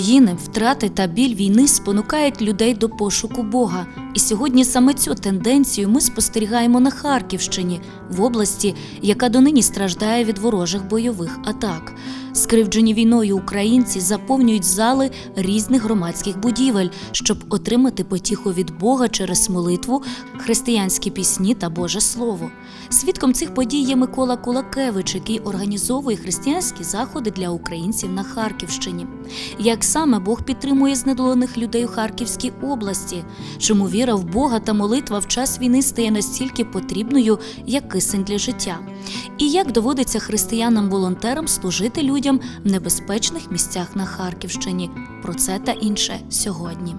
Руїни, втрати та біль війни спонукають людей до пошуку Бога. І сьогодні саме цю тенденцію ми спостерігаємо на Харківщині, в області, яка донині страждає від ворожих бойових атак. Скривджені війною українці заповнюють зали різних громадських будівель, щоб отримати потіху від Бога через молитву, християнські пісні та Боже Слово. Свідком цих подій є Микола Кулакевич, який організовує християнські заходи для українців на Харківщині. Як саме Бог підтримує знедолених людей у Харківській області? Чому віра в Бога та молитва в час війни стає настільки потрібною, як кисень для життя? І як доводиться християнам-волонтерам служити людям в небезпечних місцях на Харківщині? Про це та інше сьогодні.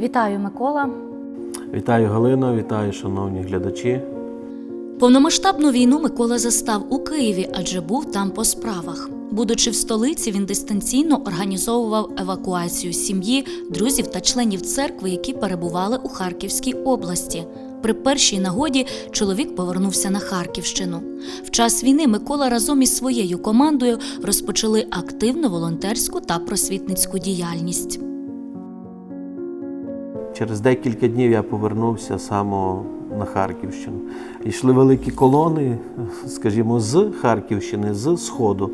Вітаю, Микола. Вітаю Галино, вітаю, шановні глядачі. Повномасштабну війну Микола застав у Києві, адже був там по справах. Будучи в столиці, він дистанційно організовував евакуацію сім'ї, друзів та членів церкви, які перебували у Харківській області. При першій нагоді чоловік повернувся на Харківщину. В час війни Микола разом із своєю командою розпочали активну волонтерську та просвітницьку діяльність. Через декілька днів я повернувся саме на Харківщину. Йшли великі колони, скажімо, з Харківщини, з Сходу.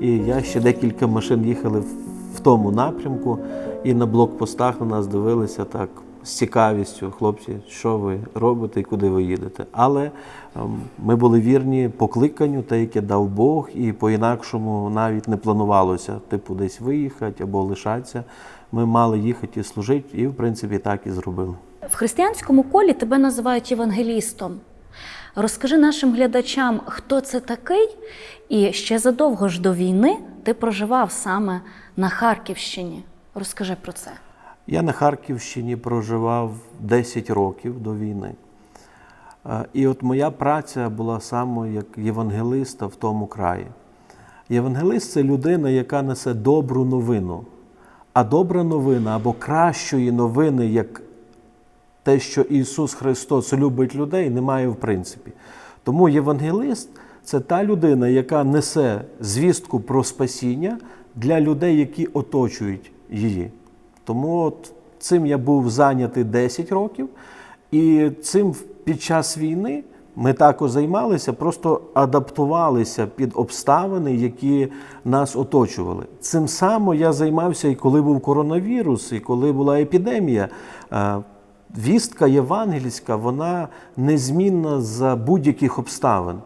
І я ще декілька машин їхали в- тому напрямку, і на блокпостах на нас дивилися так з цікавістю. Хлопці, що ви робите і куди ви їдете? Але ем, ми були вірні покликанню, те, яке дав Бог, і по-інакшому навіть не планувалося, типу, десь виїхати або лишатися. Ми мали їхати і служити, і в принципі так і зробили. В християнському колі тебе називають євангелістом. Розкажи нашим глядачам, хто це такий, і ще задовго ж до війни ти проживав саме на Харківщині. Розкажи про це. Я на Харківщині проживав 10 років до війни. Е, І от моя праця була саме як євангелиста в тому краї. Євангелист це людина, яка несе добру новину. А добра новина або кращої новини, як те, що Ісус Христос любить людей, немає в принципі. Тому євангелист це та людина, яка несе звістку про спасіння для людей, які оточують її. Тому от цим я був зайнятий 10 років, і цим під час війни ми також займалися, просто адаптувалися під обставини, які нас оточували. Цим само я займався і коли був коронавірус, і коли була епідемія. Е, Вістка євангельська, вона незмінна за будь-яких обставин.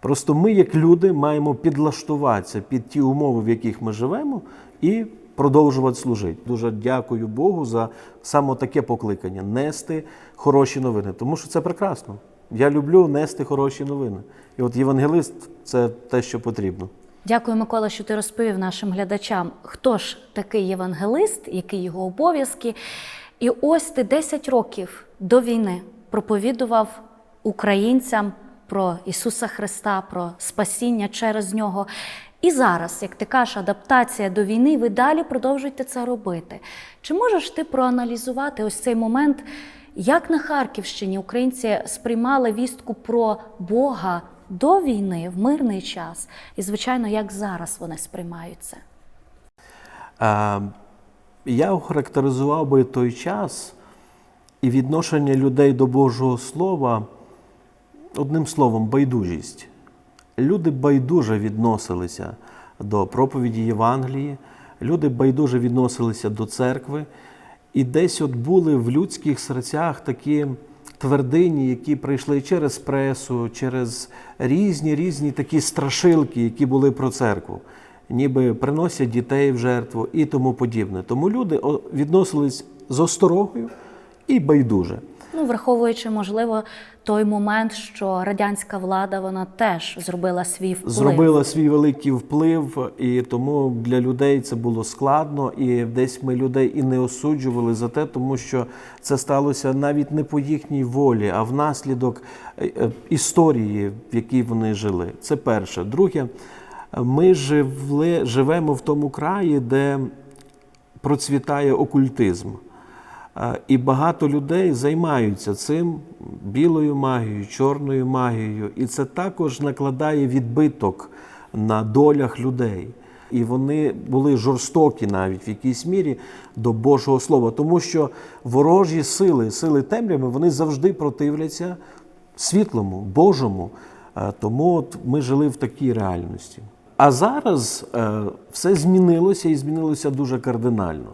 Просто ми, як люди, маємо підлаштуватися під ті умови, в яких ми живемо, і продовжувати служити. Дуже дякую Богу за саме таке покликання нести хороші новини, тому що це прекрасно. Я люблю нести хороші новини. І от євангелист це те, що потрібно. Дякую, Микола, що ти розповів нашим глядачам, хто ж такий євангелист, які його обов'язки. І ось ти 10 років до війни проповідував українцям про Ісуса Христа, про спасіння через нього. І зараз, як ти кажеш, адаптація до війни, ви далі продовжуєте це робити. Чи можеш ти проаналізувати ось цей момент, як на Харківщині українці сприймали вістку про Бога до війни в мирний час, і, звичайно, як зараз вони сприймають це? Я охарактеризував би той час і відношення людей до Божого Слова одним словом, байдужість. Люди байдуже відносилися до проповіді Євангелії, люди байдуже відносилися до церкви, і десь от були в людських серцях такі твердині, які прийшли через пресу, через різні різні такі страшилки, які були про церкву, ніби приносять дітей в жертву і тому подібне. Тому люди відносились з осторогою і байдуже. Ну, враховуючи, можливо, той момент, що радянська влада вона теж зробила свій вплив. Зробила свій великий вплив, і тому для людей це було складно. І десь ми людей і не осуджували за те, тому що це сталося навіть не по їхній волі, а внаслідок е, е, історії, в якій вони жили. Це перше. Друге, ми живли, живемо в тому краї, де процвітає окультизм. І багато людей займаються цим білою магією, чорною магією, і це також накладає відбиток на долях людей. І вони були жорстокі навіть в якійсь мірі до Божого Слова, тому що ворожі сили, сили темряви, вони завжди противляться світлому, Божому. Е, Тому от ми жили в такій реальності. А зараз е, все змінилося і змінилося дуже кардинально.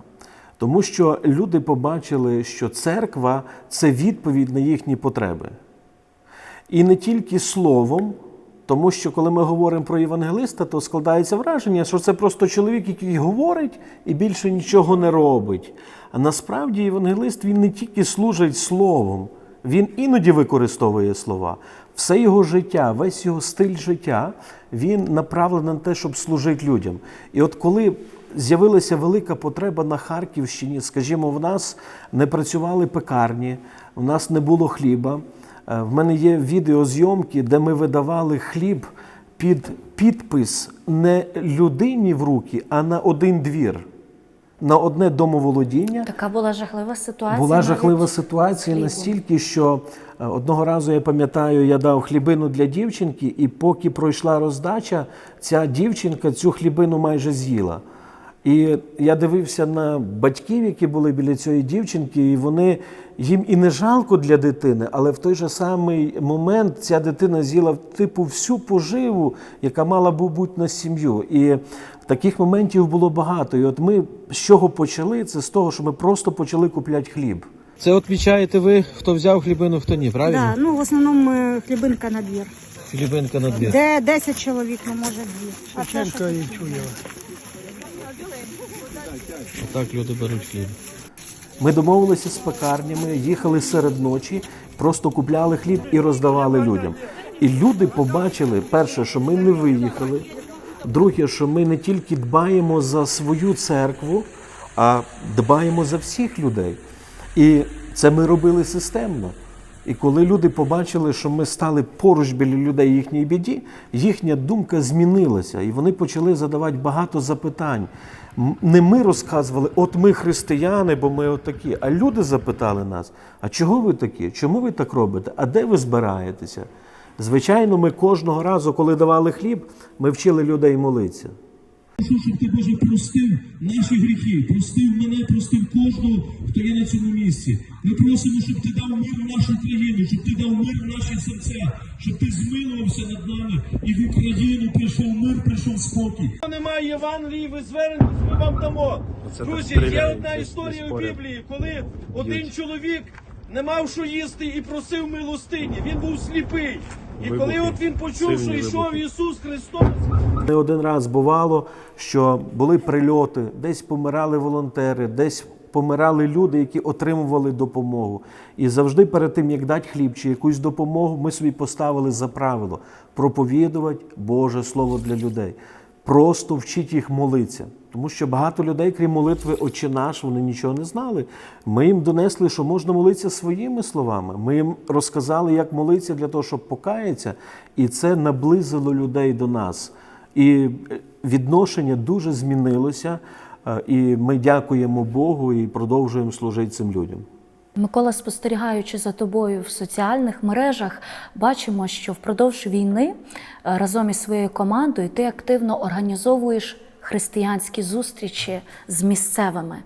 Тому що люди побачили, що церква це відповідь на їхні потреби. І не тільки словом, тому що коли ми говоримо про євангелиста, то складається враження, що це просто чоловік, який говорить і більше нічого не робить. А насправді євангелист він не тільки служить словом, він іноді використовує слова. Все його життя, весь його стиль життя, він направлений на те, щоб служити людям. І от коли з'явилася велика потреба на Харківщині, скажімо, в нас не працювали пекарні, у нас не було хліба. Е, В мене є відеозйомки, де ми видавали хліб під підпис не людині в руки, а на один двір, на одне домоволодіння. Така була жахлива ситуація. Була жахлива ситуація хлібом. настільки, що е, одного разу я пам'ятаю, я дав хлібину для дівчинки, і поки пройшла роздача, ця дівчинка цю хлібину майже з'їла. І я дивився на батьків, які були біля цієї дівчинки, і вони їм і не жалко для дитини, але в той же самий момент ця дитина з'їла типу всю поживу, яка мала б бути на сім'ю. І таких моментів було багато. І от ми з чого почали? Це з того, що ми просто почали купляти хліб. Це от відчаєте ви, хто взяв хлібину, хто ні, Да, ну в основному е, хлібинка на двір. Хлібинка на двір. Де 10 чоловік, ну може дві. А це що? Так люди беруть хліб. Ми домовилися з пекарнями, їхали серед ночі, просто купляли хліб і роздавали людям. І люди побачили, перше, що ми не виїхали. Друге, що ми не тільки дбаємо за свою церкву, а дбаємо за всіх людей. І це ми робили системно. І коли люди побачили, що ми стали поруч біля людей їхній біді, їхня думка змінилася, і вони почали задавати багато запитань. Не ми розказували, от ми християни, бо ми отакі, а люди запитали нас: а чого ви такі? Чому ви так робите? А де ви збираєтеся? Звичайно, ми кожного разу, коли давали хліб, ми вчили людей молитися. Прошу, щоб ти Боже простив наші гріхи, простив мене, простив кожного, хто є на цьому місці. Ми просимо, щоб ти дав мир в нашу країну, щоб ти дав мир в наші серця, щоб ти змилувався над нами і в Україну прийшов мир, прийшов спокій. Немає Євангелії, ви звернетесь, ми вам дамо. Друзі, є одна історія у Біблії, коли один чоловік не мав що їсти і просив милостині. Він був сліпий. І коли от він почув, що йшов Ісус Христос, Не один раз бувало, що були прильоти, десь помирали волонтери, десь помирали люди, які отримували допомогу. І завжди перед тим, як дати хліб чи якусь допомогу, ми собі поставили за правило проповідувати Боже Слово для людей. Просто вчіть їх молитися. Тому що багато людей, крім молитви Отче наш, вони нічого не знали. Ми їм донесли, що можна молитися своїми словами. Ми їм розказали, як молитися для того, щоб покаятися, і це наблизило людей до нас. І е, відношення дуже змінилося, е, і ми дякуємо Богу і продовжуємо служити цим людям. Микола, спостерігаючи за тобою в соціальних мережах, бачимо, що впродовж війни е, разом із своєю командою ти активно організовуєш християнські зустрічі з місцевими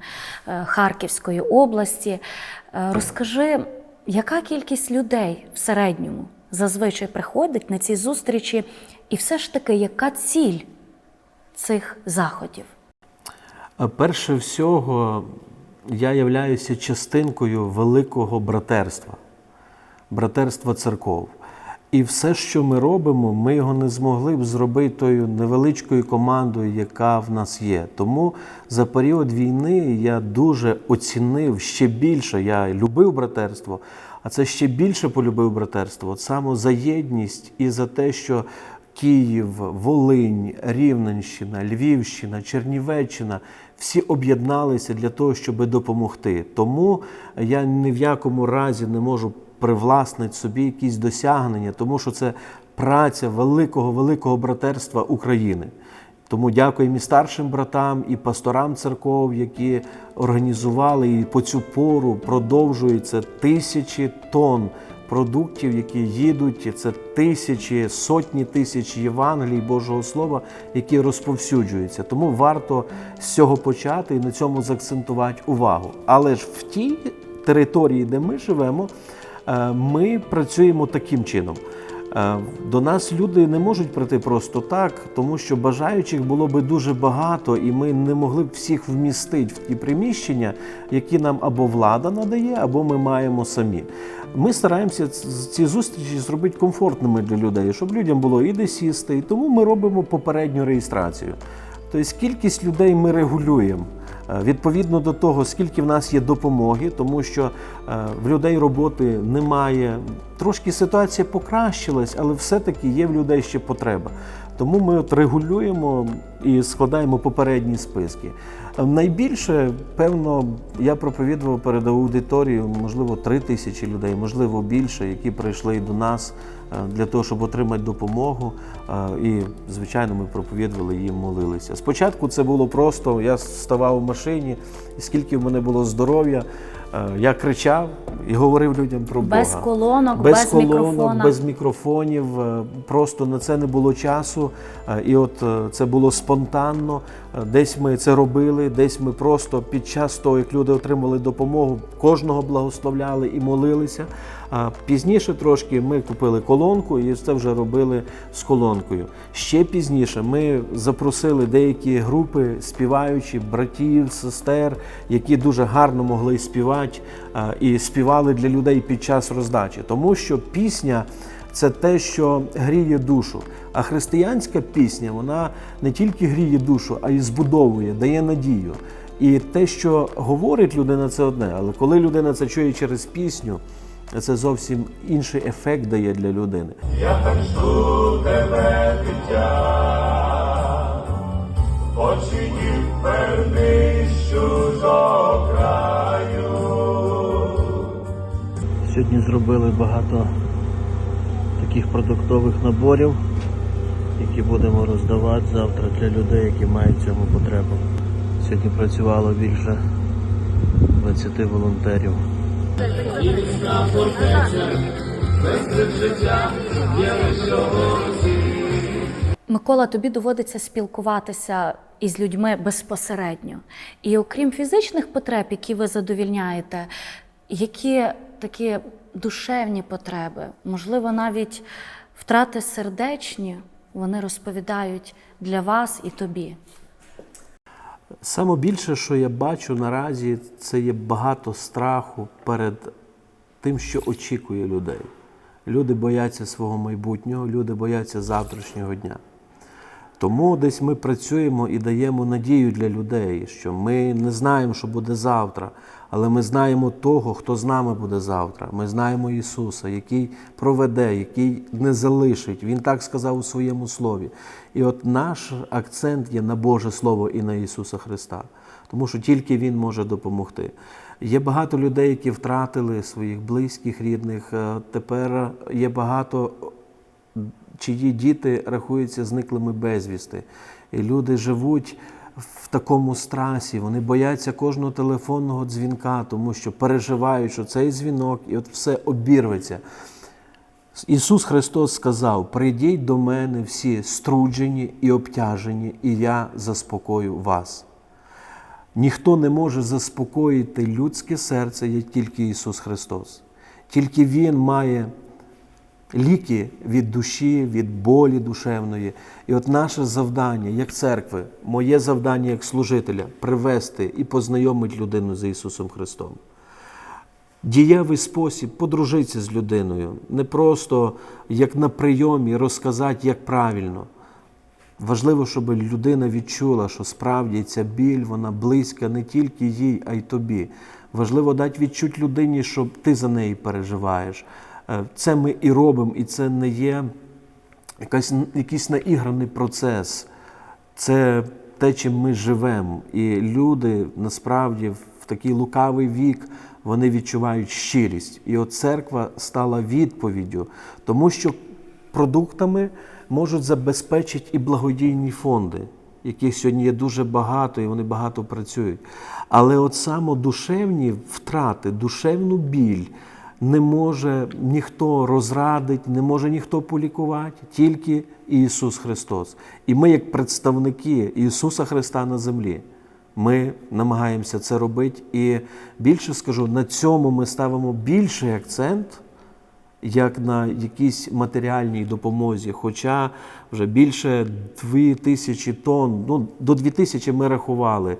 е, Харківської області. Е, Розкажи, яка кількість людей в середньому зазвичай приходить на ці зустрічі, і все ж таки, яка ціль цих заходів? Перше всього, я являюся частинкою великого братерства, братерства церков. І все, що ми робимо, ми його не змогли б зробити тою невеличкою командою, яка в нас є. Тому за період війни я дуже оцінив ще більше. Я любив братерство, а це ще більше полюбив братерство. От саме за єдність і за те, що Київ, Волинь, Рівненщина, Львівщина, Чернівеччина всі об'єдналися для того, щоб допомогти. Тому я ні в якому разі не можу привласнити собі якісь досягнення, тому що це праця великого великого братерства України. Тому дякуємо і старшим братам, і пасторам церков, які організували і по цю пору продовжується тисячі тонн продуктів, які їдуть. Це тисячі, сотні тисяч Євангелій Божого Слова, які розповсюджуються. Тому варто з цього почати і на цьому заакцентувати увагу. Але ж в тій території, де ми живемо, е, ми працюємо таким чином. Е, До нас люди не можуть прийти просто так, тому що бажаючих було би дуже багато, і ми не могли б всіх вмістити в ті приміщення, які нам або влада надає, або ми маємо самі. Ми стараємося ці зустрічі зробити комфортними для людей, щоб людям було і де сісти, і тому ми робимо попередню реєстрацію. Тобто кількість людей ми регулюємо. Е, Відповідно до того, скільки в нас є допомоги, тому що е, в людей роботи немає. Трошки ситуація покращилась, але все-таки є в людей ще потреба. Тому ми от регулюємо і складаємо попередні списки. Найбільше, певно, я проповідував перед аудиторією, можливо, три тисячі людей, можливо, більше, які прийшли до нас для того, щоб отримати допомогу. Е, І, звичайно, ми проповідували їм, молилися. Спочатку це було просто: я ставав у машині, і скільки в мене було здоров'я, е, я кричав і говорив людям про Бога. Без колонок, без, без колонок, мікрофона. без мікрофонів. е, Просто на це не було часу. Е, І от е, це було спонтанно. Е, Десь ми це робили, десь ми просто під час того, як люди отримали допомогу, кожного благословляли і молилися. А пізніше трошки ми купили колонку і це вже робили з колонкою. Ще пізніше ми запросили деякі групи співаючі, братів, сестер, які дуже гарно могли співати і співали для людей під час роздачі, тому що пісня. Це те, що гріє душу. А християнська пісня вона не тільки гріє душу, а й збудовує, дає надію. І те, що говорить людина, це одне. Але коли людина це чує через пісню, це зовсім інший ефект дає для людини. Сьогодні зробили багато таких продуктових наборів, які будемо роздавати завтра для людей, які мають цьому потребу. Сьогодні працювало більше 20 волонтерів. Микола, тобі доводиться спілкуватися із людьми безпосередньо. І окрім фізичних потреб, які ви задовільняєте, які такі душевні потреби, можливо, навіть втрати сердечні, вони розповідають для вас і тобі. Саме більше, що я бачу наразі, це є багато страху перед тим, що очікує людей. Люди бояться свого майбутнього, люди бояться завтрашнього дня. Тому десь ми працюємо і даємо надію для людей, що ми не знаємо, що буде завтра, але ми знаємо того, хто з нами буде завтра. Ми знаємо Ісуса, який проведе, який не залишить. Він так сказав у своєму слові. І от наш акцент є на Боже Слово і на Ісуса Христа, тому що тільки Він може допомогти. Є багато людей, які втратили своїх близьких, рідних. Е, Тепер є багато чиї діти рахуються зниклими безвісти. І люди живуть в такому страсі, вони бояться кожного телефонного дзвінка, тому що переживають, що цей дзвінок, і от все обірветься. Ісус Христос сказав: прийдіть до мене всі струджені і обтяжені, і я заспокою вас. Ніхто не може заспокоїти людське серце, як тільки Ісус Христос. Тільки Він має ліки від душі, від болі душевної. І от наше завдання як церкви, моє завдання як служителя привести і познайомити людину з Ісусом Христом. дієвий спосіб подружитися з людиною, не просто як на прийомі розказати, як правильно. Важливо, щоб людина відчула, що справді ця біль вона близька не тільки їй, а й тобі. Важливо дати відчути людині, що ти за неї переживаєш. Е, Це ми і робимо, і це не є якась, якийсь наіграний процес. Це те, чим ми живемо. І люди насправді в такий лукавий вік вони відчувають щирість. І от церква стала відповіддю, тому що продуктами можуть забезпечити і благодійні фонди, яких сьогодні є дуже багато, і вони багато працюють. Але от саме душевні втрати, душевну біль не може ніхто розрадити, не може ніхто полікувати, тільки Ісус Христос. І ми, як представники Ісуса Христа на землі, ми намагаємося це робити. І більше скажу, на цьому ми ставимо більший акцент, як на якійсь матеріальній допомозі. Хоча вже більше 2 тисячі тонн, ну до 2 тисячі ми рахували,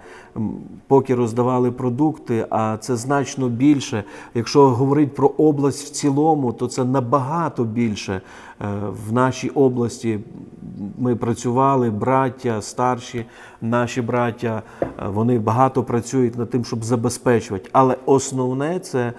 поки роздавали продукти, а це значно більше. Якщо говорити про область в цілому, то це набагато більше. Е, В нашій області ми працювали, браття, старші наші браття, е, вони багато працюють над тим, щоб забезпечувати. Але основне це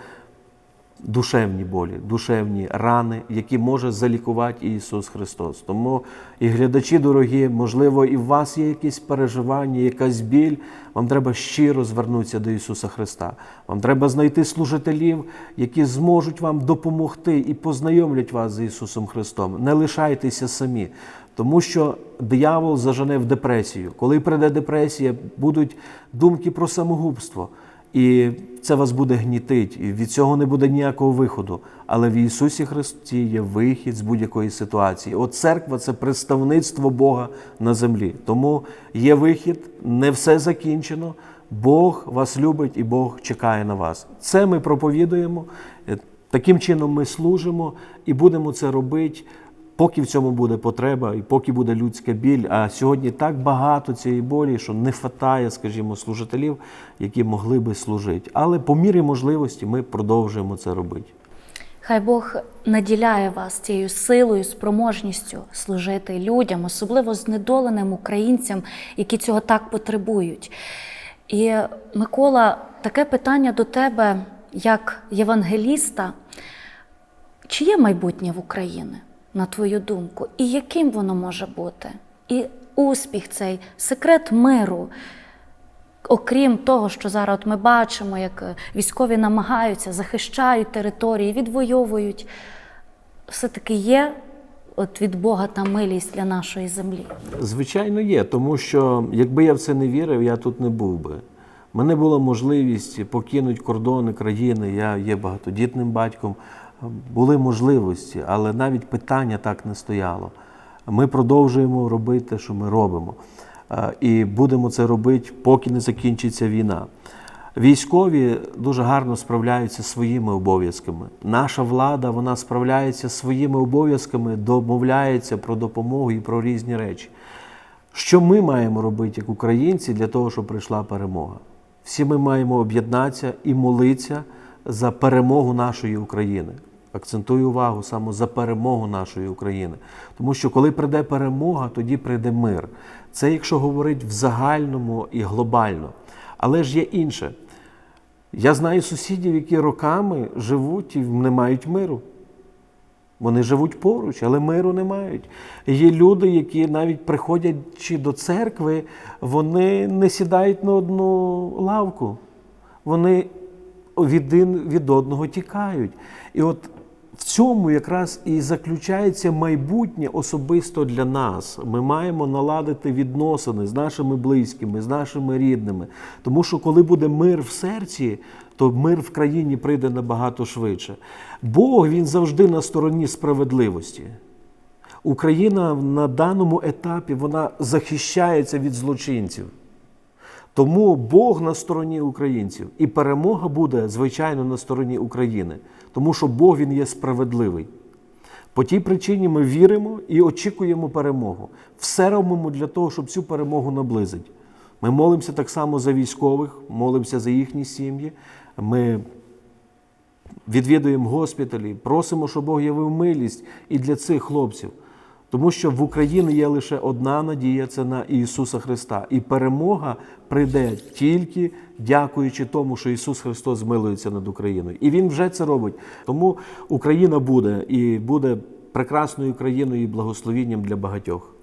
душевні болі, душевні рани, які може залікувати Ісус Христос. Тому і глядачі дорогі, можливо, і в вас є якісь переживання, якась біль. Вам треба щиро звернутися до Ісуса Христа. Вам треба знайти служителів, які зможуть вам допомогти і познайомлять вас з Ісусом Христом. Не лишайтеся самі. Тому що диявол зажене в депресію. Коли прийде депресія, будуть думки про самогубство. І це вас буде гнітить, і від цього не буде ніякого виходу. Але в Ісусі Христі є вихід з будь-якої ситуації. От церква це представництво Бога на землі. Тому є вихід, не все закінчено. Бог вас любить і Бог чекає на вас. Це ми проповідуємо. е, Таким чином ми служимо і будемо це робити. Поки в цьому буде потреба і поки буде людська біль. А сьогодні так багато цієї болі, що не вистачає, скажімо, служителів, які могли би служити. Але по мірі можливості ми продовжуємо це робити. Хай Бог наділяє вас цією силою, спроможністю служити людям, особливо знедоленим українцям, які цього так потребують. І, Микола, таке питання до тебе, як євангеліста. Чи є майбутнє в Україні, на твою думку, і яким воно може бути? І успіх цей, секрет миру, окрім того, що зараз от ми бачимо, як е, військові намагаються, захищають території, відвоюють, все-таки є от від Бога та милість для нашої землі. Звичайно, є, тому що якби я в це не вірив, я тут не був би. Мене була можливість покинути кордони країни, я є багатодітним батьком. Були можливості, але навіть питання так не стояло. Ми продовжуємо робити те, що ми робимо. Е, І будемо це робити, поки не закінчиться війна. Військові дуже гарно справляються своїми обов'язками. Наша влада вона справляється своїми обов'язками, домовляється про допомогу і про різні речі. Що ми маємо робити як українці для того, щоб прийшла перемога? Всі ми маємо об'єднатися і молитися за перемогу нашої України. Акцентую увагу саме за перемогу нашої України. Тому що коли прийде перемога, тоді прийде мир. Це якщо говорити в загальному і глобально. Але ж є інше. Я знаю сусідів, які роками живуть і не мають миру. Вони живуть поруч, але миру не мають. Є люди, які навіть приходячи до церкви, вони не сідають на одну лавку. Вони один від одного тікають. І от в цьому якраз і заключається майбутнє особисто для нас. Ми маємо наладити відносини з нашими близькими, з нашими рідними. Тому що коли буде мир в серці, то мир в країні прийде набагато швидше. Бог він завжди на стороні справедливості. Україна на даному етапі вона захищається від злочинців. Тому Бог на стороні українців, і перемога буде, звичайно, на стороні України, тому що Бог він є справедливий. По тій причині ми віримо і очікуємо перемогу. Все робимо для того, щоб цю перемогу наблизити. Ми молимося так само за військових, молимося за їхні сім'ї. Ми відвідуємо госпіталі, просимо, щоб Бог явив милість і для цих хлопців. Тому що в Україні є лише одна надія це на Ісуса Христа. І перемога прийде тільки дякуючи тому, що Ісус Христос змилується над Україною. І Він вже це робить. Тому Україна буде і буде прекрасною країною і благословінням для багатьох.